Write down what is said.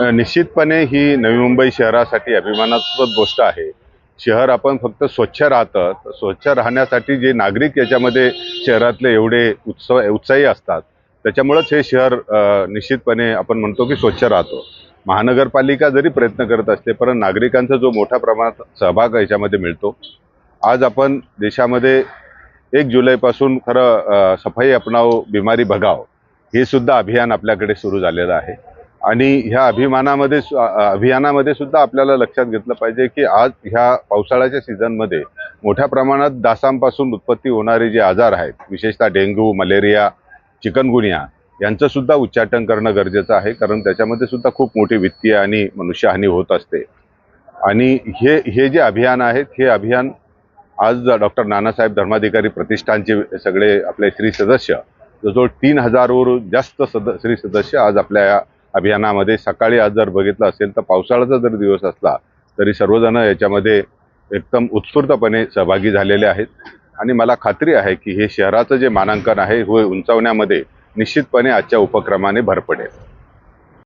निश्चितपणे ही नवी मुंबई शहरासाठी अभिमानास्पद गोष्ट आहे. शहर आपण फक्त स्वच्छ राहतं स्वच्छ राहण्यासाठी जे नागरिक याच्यामध्ये शहरातले एवढे उत्सव उत्साही असतात त्याच्यामुळंच हे शहर निश्चितपणे आपण म्हणतो की स्वच्छ राहतो. महानगरपालिका जरी प्रयत्न करत असते पण नागरिकांचा जो मोठ्या प्रमाणात सहभाग याच्यामध्ये मिळतो. आज आपण देशामध्ये एक जुलैपासून खरं सफाई अपनाव बिमारी भगाव हे सुद्धा अभियान आपल्याकडे सुरू झालेलं आहे. आणि ह्या अभिमानामध्ये सु- अभियानामध्ये सुद्धा आपल्याला लक्षात घेतलं पाहिजे की आज ह्या पावसाळ्याच्या सीझनमध्ये मोठ्या प्रमाणात डासांपासून उत्पत्ती होणारे जे आजार आहेत विशेषतः डेंग्यू मलेरिया चिकनगुनिया यांचंसुद्धा उच्चाटन करणं गरजेचं आहे कारण त्याच्यामध्ये सुद्धा खूप मोठी वित्तीय आणि मनुष्यहानी होत असते. आणि हे हे जे अभियान आहेत हे अभियान आज डॉक्टर नानासाहेब धर्माधिकारी प्रतिष्ठानचे सगळे आपले श्री सदस्य जवळजवळ तीन हजारवर जास्त सद श्री सदस्य आज आपल्या या अभियानामध्ये सकाळी आज जर बघितलं असेल तर पावसाळ्याचा जर दिवस असला तरी सर्वजण याच्यामध्ये एकदम उत्स्फूर्तपणे सहभागी झालेले आहेत. आणि मला खात्री आहे की हे शहराचं जे मानांकन आहे हे उंचावण्यामध्ये निश्चितपणे आजच्या उपक्रमाने भर पडेल.